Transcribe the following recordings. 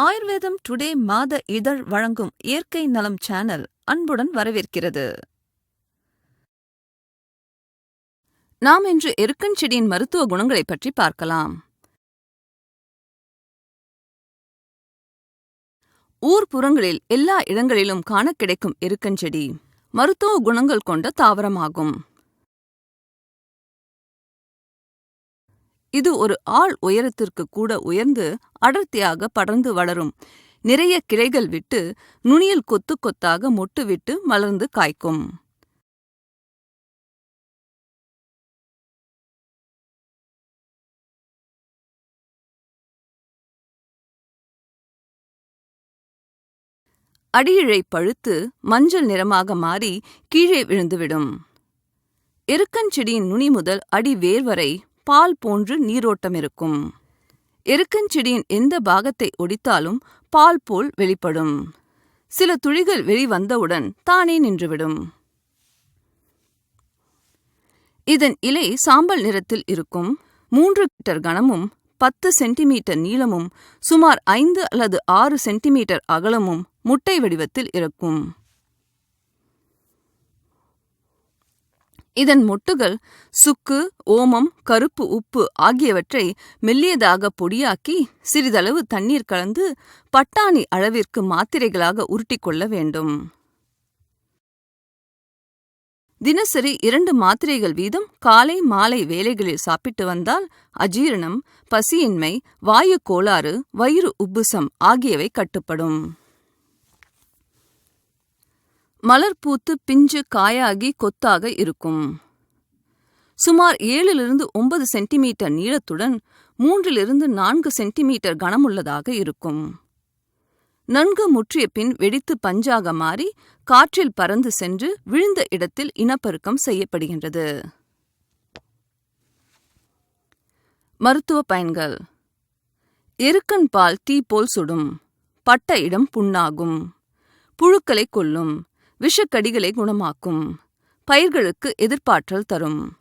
ஆயுர்வேதம் டுடே மாத இதழ் வழங்கும் இயற்கை நலம் சேனல் அன்புடன் வரவேற்கிறது. நாம் இன்று எருக்கன் செடியின் மருத்துவ குணங்களைப் பற்றி பார்க்கலாம். ஊர்ப்புறங்களில் எல்லா இடங்களிலும் காண கிடைக்கும் எருக்கஞ்செடி மருத்துவ குணங்கள் கொண்ட தாவரமாகும். இது ஒரு ஆள் உயரத்திற்கு கூட உயர்ந்து அடர்த்தியாக படர்ந்து வளரும். நிறைய கிளைகள் விட்டு நுனியில் கொத்து கொத்தாக மொட்டு விட்டு மலர்ந்து காய்க்கும். அடியிழை பழுத்து மஞ்சள் நிறமாக மாறி கீழே விழுந்துவிடும். எருக்கஞ்செடியின் நுனி முதல் அடி வேர் வரை பால் போன்று நீரோட்டம் இருக்கும். எருக்கஞ்செடியின் எந்த பாகத்தை ஒடித்தாலும் பால் போல் வெளிப்படும். சில துளிகள் வெளிவந்தவுடன் தானே நின்றுவிடும். இதன் இலை சாம்பல் நிறத்தில் இருக்கும். மூன்று மீட்டர் கனமும் பத்து சென்டிமீட்டர் நீளமும் சுமார் ஐந்து அல்லது ஆறு சென்டிமீட்டர் அகலமும் முட்டை வடிவத்தில் இருக்கும். இதன் மொட்டுகள் சுக்கு ஓமம் கருப்பு உப்பு ஆகியவற்றை மெல்லியதாக பொடியாக்கி சிறிதளவு தண்ணீர் கலந்து பட்டாணி அளவிற்கு மாத்திரைகளாக உருட்டிக்கொள்ள வேண்டும். தினசரி இரண்டு மாத்திரைகள் வீதம் காலை மாலை வேலைகளில் சாப்பிட்டு வந்தால் அஜீரணம் பசியின்மை வாயு கோளாறு வயிறு உப்புசம் ஆகியவை கட்டுப்படும். மலர் பூத்து பிஞ்சு காயாகி கொத்தாக இருக்கும். சுமார் ஏழிலிருந்து ஒன்பது சென்டிமீட்டர் நீளத்துடன் மூன்றிலிருந்து நான்கு சென்டிமீட்டர் கனமுள்ளதாக இருக்கும். நன்கு முற்றிய பின் வெடித்து பஞ்சாக மாறி காற்றில் பறந்து சென்று விழுந்த இடத்தில் இனப்பெருக்கம் செய்யப்படுகின்றது. மருத்துவ பயன்கள். எருக்கன் பால் தீ போல் சுடும். பட்ட இடம் புண்ணாகும். புழுக்களை கொல்லும். விஷக்கடிகளை குணமாக்கும். பயிர்களுக்கு எதிர்ப்பாற்றல் தரும்.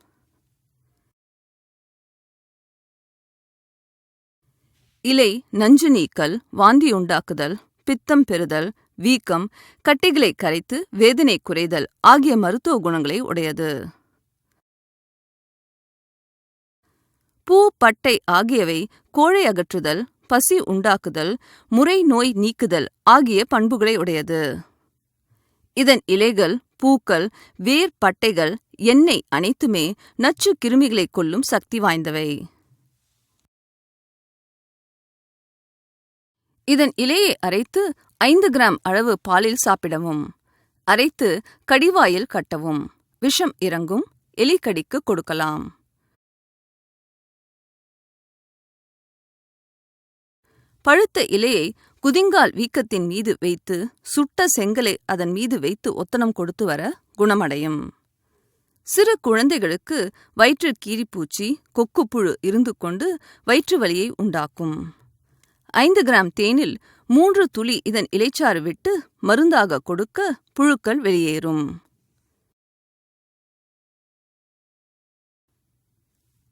இலை நஞ்சு நீக்கல் வாந்தி உண்டாக்குதல் பித்தம் பெறுதல் வீக்கம் கட்டிகளை கரைத்து வேதனை குறைதல் ஆகிய மருத்துவ குணங்களை உடையது. பூ பட்டை ஆகியவை கோழை அகற்றுதல் பசி உண்டாக்குதல் முறை நோய் நீக்குதல் ஆகிய பண்புகளை உடையது. இதன் இலைகள் பூக்கள் வேர் பட்டைகள் எண்ணெய் அனைத்துமே நச்சு கிருமிகளை கொல்லும் சக்தி வாய்ந்தவை. இதன் இலையை அரைத்து ஐந்து கிராம் அளவு பாலில் சாப்பிடவும். அரைத்து கடிவாயில் கட்டவும். விஷம் இறங்கும். எலிக்கடிக்கு கொடுக்கலாம். பழுத்த இலையை குதிங்கால் வீக்கத்தின் மீது வைத்து சுட்ட செங்கலை அதன் மீது வைத்து ஒத்தனம் கொடுத்து வர குணமடையும். சிறு குழந்தைகளுக்கு வயிற்று கீரிப்பூச்சி கொக்குப்புழு இருந்து கொண்டு வயிற்று வலியை உண்டாக்கும். ஐந்து கிராம் தேனில் மூன்று துளி இதன் இலைச்சாறு விட்டு மருந்தாக கொடுக்க புழுக்கள் வெளியேறும்.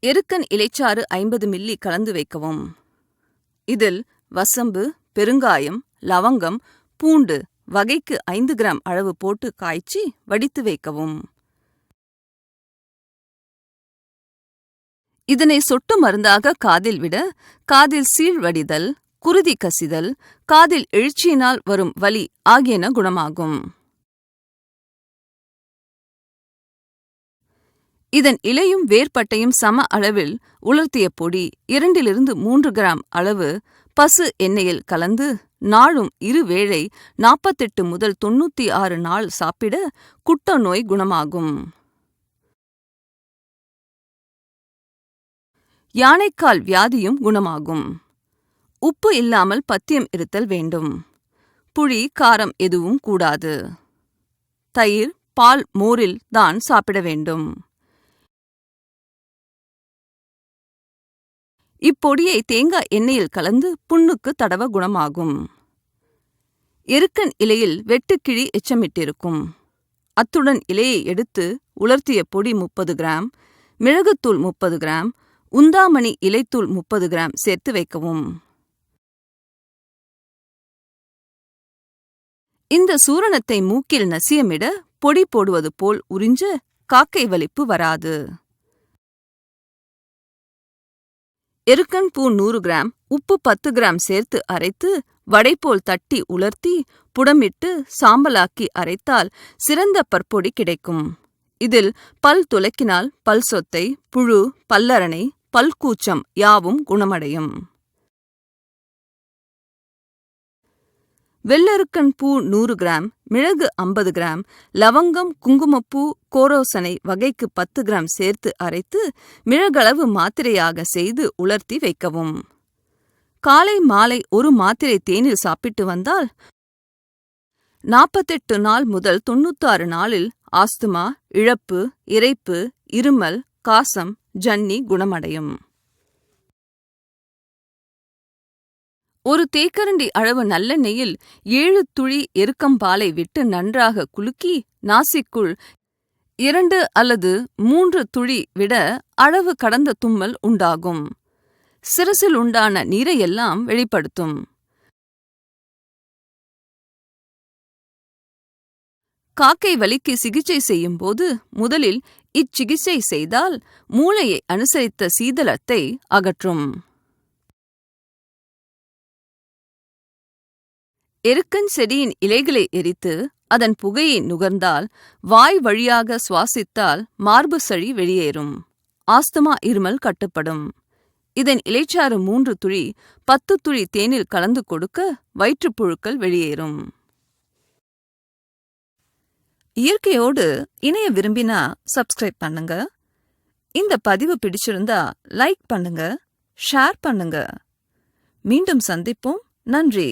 எருக்கன் இலைச்சாறு ஐம்பது மில்லி கலந்து வைக்கவும். இதில் வசம்பு பெருங்காயம் லவங்கம் பூண்டு வகைக்கு ஐந்து கிராம் அளவு போட்டு காய்ச்சி வடித்து வைக்கவும். இதனை சொட்டு மருந்தாக காதில் விட காதில் சீழ் வடிதல் குருதி கசிதல் காதில் எழுச்சியினால் வரும் வலி ஆகியன குணமாகும். இதன் இலையும் வேர்பட்டையும் சம அளவில் உலர்த்திய பொடி இரண்டிலிருந்து மூன்று கிராம் அளவு பசு எண்ணெயில் கலந்து நாளும் இருவேளை நாற்பத்தெட்டு முதல் தொண்ணூத்தி ஆறு நாள் சாப்பிட குட்ட நோய் குணமாகும். யானைக்கால் வியாதியும் குணமாகும். உப்பு இல்லாமல் பத்தியம் இருத்தல் வேண்டும். புளி காரம் எதுவும் கூடாது. தயிர் பால் மோரில் தான் சாப்பிட வேண்டும். இப்பொடியை தேங்காய் எண்ணெயில் கலந்து புண்ணுக்கு தடவ குணமாகும். எருக்கன் இலையில் வெட்டுக்கிழி எச்சமிட்டிருக்கும். அத்துடன் இலையை எடுத்து உலர்த்திய பொடி முப்பது கிராம் மிளகுத்தூள் முப்பது கிராம் உந்தாமணி இலைத்தூள் முப்பது கிராம் சேர்த்து வைக்கவும். இந்த சூரணத்தை மூக்கில் நசியமிட பொடி போடுவது போல் உறிஞ்ச காக்கை வலிப்பு வராது. எருக்கன் பூ நூறு கிராம் உப்பு பத்து கிராம் சேர்த்து அரைத்து வடை போல் தட்டி உலர்த்தி புடமிட்டு சாம்பலாக்கி அரைத்தால் சிறந்த பற்பொடி கிடைக்கும். இதில் பல் துலக்கினால் பல் சொத்தை புழு பல்லரணை பல்கூச்சம் யாவும் குணமடையும். வெள்ளெருக்கன் பூ நூறு கிராம் மிளகு ஐம்பது கிராம் லவங்கம் குங்குமப்பூ கோரோசனை வகைக்கு பத்து கிராம் சேர்த்து அரைத்து மிளகளவு மாத்திரையாக செய்து உலர்த்தி வைக்கவும். காலை மாலை ஒரு மாத்திரை தேநீர் சாப்பிட்டு வந்தால் நாற்பத்தெட்டு நாள் முதல் தொண்ணூத்தாறு நாளில் ஆஸ்துமா இழப்பு இரைப்பு இருமல் காசம் ஜன்னி குணமடையும். ஒரு தேக்கரண்டி அளவு நல்லெண்ணெயில் ஏழு துளி எருக்கம்பாலை விட்டு நன்றாக குலுக்கி நாசிக்குள் இரண்டு அல்லது மூன்று துளி விட அளவு கடந்த தும்மல் உண்டாகும். சிரசில் உண்டான நீரையெல்லாம் வெளிப்படுத்தும். காக்கை வலிக்கு சிகிச்சை செய்யும் போது முதலில் இச்சிகிச்சை செய்தால் மூளையை அனுசரித்த சீதளத்தை அகற்றும். எருக்கன் செடியின் இலைகளை எரித்து அதன் புகையை நுகர்ந்தால் வாய் வழியாக சுவாசித்தால் மார்பு சளி வெளியேறும். ஆஸ்துமா இருமல் கட்டுப்படும். இதன் இலைச்சாறு மூன்று துளி பத்து துளி தேனில் கலந்து கொடுக்க வயிற்றுப்புழுக்கள் வெளியேறும். இயற்கையோடு இணைய விரும்பினா சப்ஸ்கிரைப் பண்ணுங்க. இந்த பதிவு பிடிச்சிருந்தா லைக் பண்ணுங்க ஷேர் பண்ணுங்க. மீண்டும் சந்திப்போம். நன்றி.